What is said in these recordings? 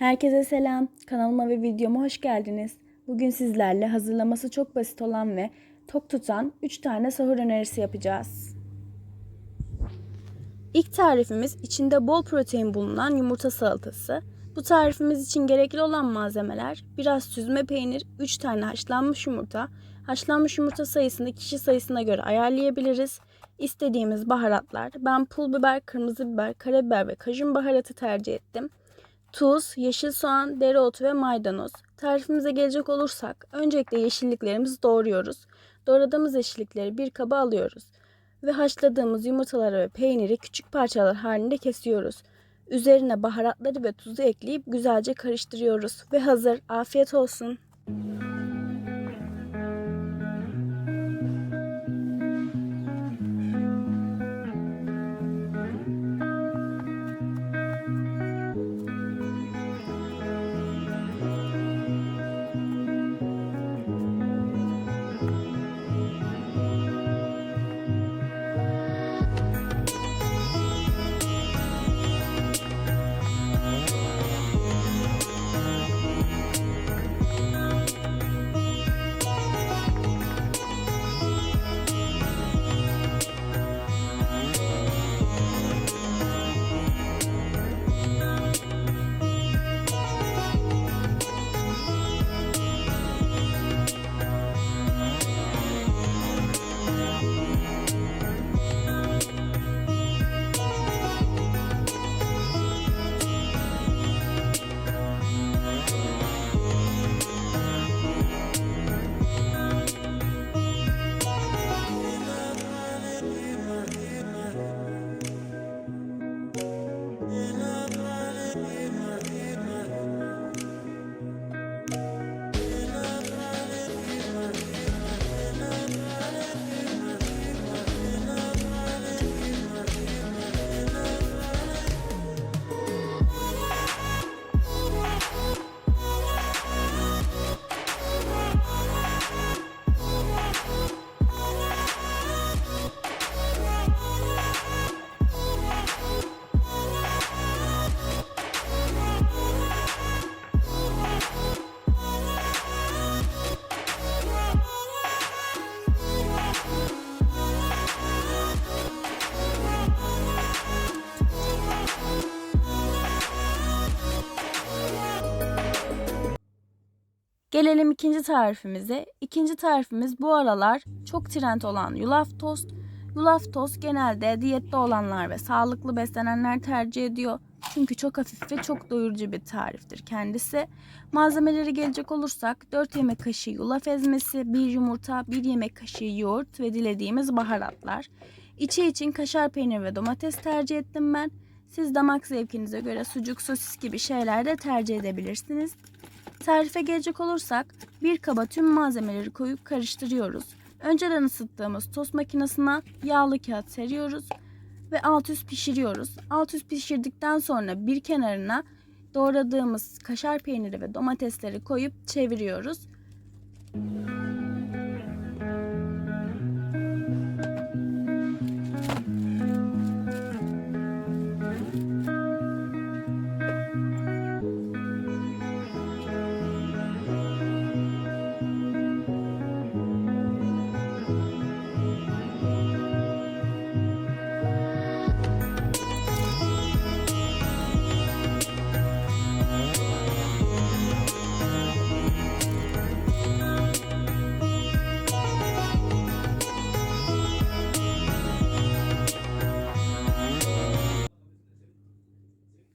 Herkese selam. Kanalıma ve videoma hoş geldiniz. Bugün sizlerle hazırlaması çok basit olan ve tok tutan 3 tane sahur önerisi yapacağız. İlk tarifimiz içinde bol protein bulunan yumurta salatası. Bu tarifimiz için gerekli olan malzemeler biraz süzme peynir, 3 tane haşlanmış yumurta. Haşlanmış yumurta sayısını kişi sayısına göre ayarlayabiliriz. İstediğimiz baharatlar. Ben pul biber, kırmızı biber, karabiber ve kajun baharatı tercih ettim. Tuz, yeşil soğan, dereotu ve maydanoz. Tarifimize gelecek olursak öncelikle yeşilliklerimizi doğruyoruz. Doğradığımız yeşillikleri bir kaba alıyoruz ve haşladığımız yumurtaları ve peyniri küçük parçalar halinde kesiyoruz. Üzerine baharatları ve tuzu ekleyip güzelce karıştırıyoruz ve hazır. Afiyet olsun. Gelelim ikinci tarifimize. İkinci tarifimiz bu aralar çok trend olan yulaf tost. Yulaf tost genelde diyette olanlar ve sağlıklı beslenenler tercih ediyor. Çünkü çok hafif ve çok doyurucu bir tariftir kendisi. Malzemeleri gelecek olursak 4 yemek kaşığı yulaf ezmesi, 1 yumurta, 1 yemek kaşığı yoğurt ve dilediğimiz baharatlar. İçi için kaşar peynir ve domates tercih ettim ben. Siz damak zevkinize göre sucuk, sosis gibi şeyler de tercih edebilirsiniz. Tarife gelecek olursak bir kaba tüm malzemeleri koyup karıştırıyoruz. Önceden ısıttığımız tost makinesine yağlı kağıt seriyoruz ve alt üst pişiriyoruz. Alt üst pişirdikten sonra bir kenarına doğradığımız kaşar peyniri ve domatesleri koyup çeviriyoruz.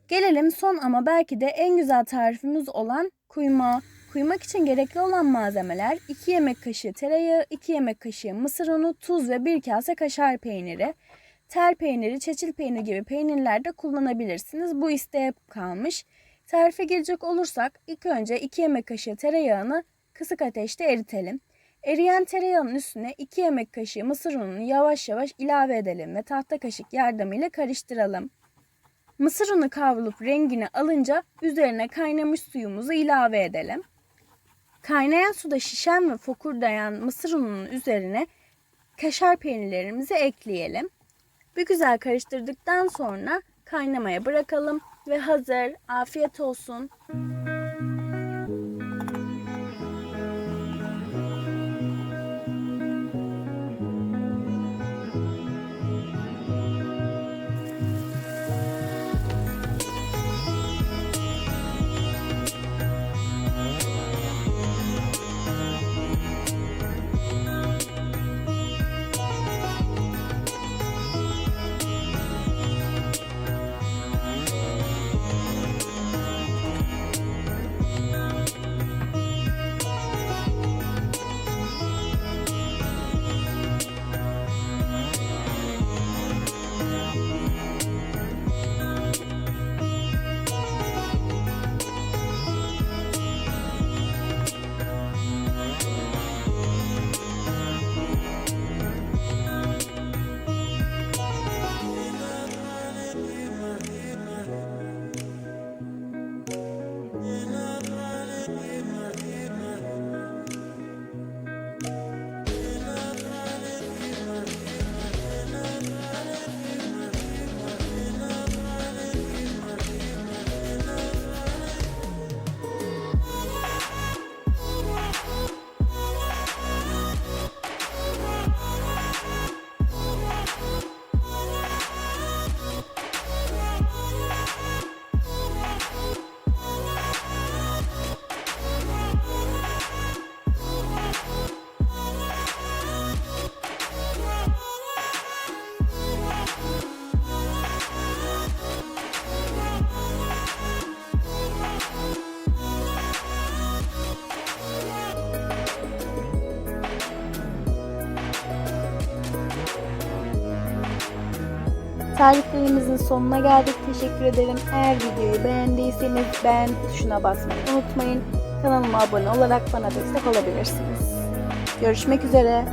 Gelelim son ama belki de en güzel tarifimiz olan kuyma. Kuymak için gerekli olan malzemeler 2 yemek kaşığı tereyağı, 2 yemek kaşığı mısır unu, tuz ve 1 kase kaşar peyniri. Tel peyniri, çeçil peyniri gibi peynirler de kullanabilirsiniz. Bu isteğe kalmış. Tarife gelecek olursak ilk önce 2 yemek kaşığı tereyağını kısık ateşte eritelim. Eriyen tereyağının üstüne 2 yemek kaşığı mısır ununu yavaş yavaş ilave edelim ve tahta kaşık yardımıyla karıştıralım. Mısır unu kavrulup rengini alınca üzerine kaynamış suyumuzu ilave edelim. Kaynayan suda şişen ve fokurdayan mısır ununun üzerine kaşar peynirlerimizi ekleyelim. Bir güzel karıştırdıktan sonra kaynamaya bırakalım Ve hazır. Afiyet olsun. Tariflerimizin sonuna geldik. Teşekkür ederim. Eğer videoyu beğendiyseniz beğen tuşuna basmayı unutmayın. Kanalıma abone olarak bana destek olabilirsiniz. Görüşmek üzere.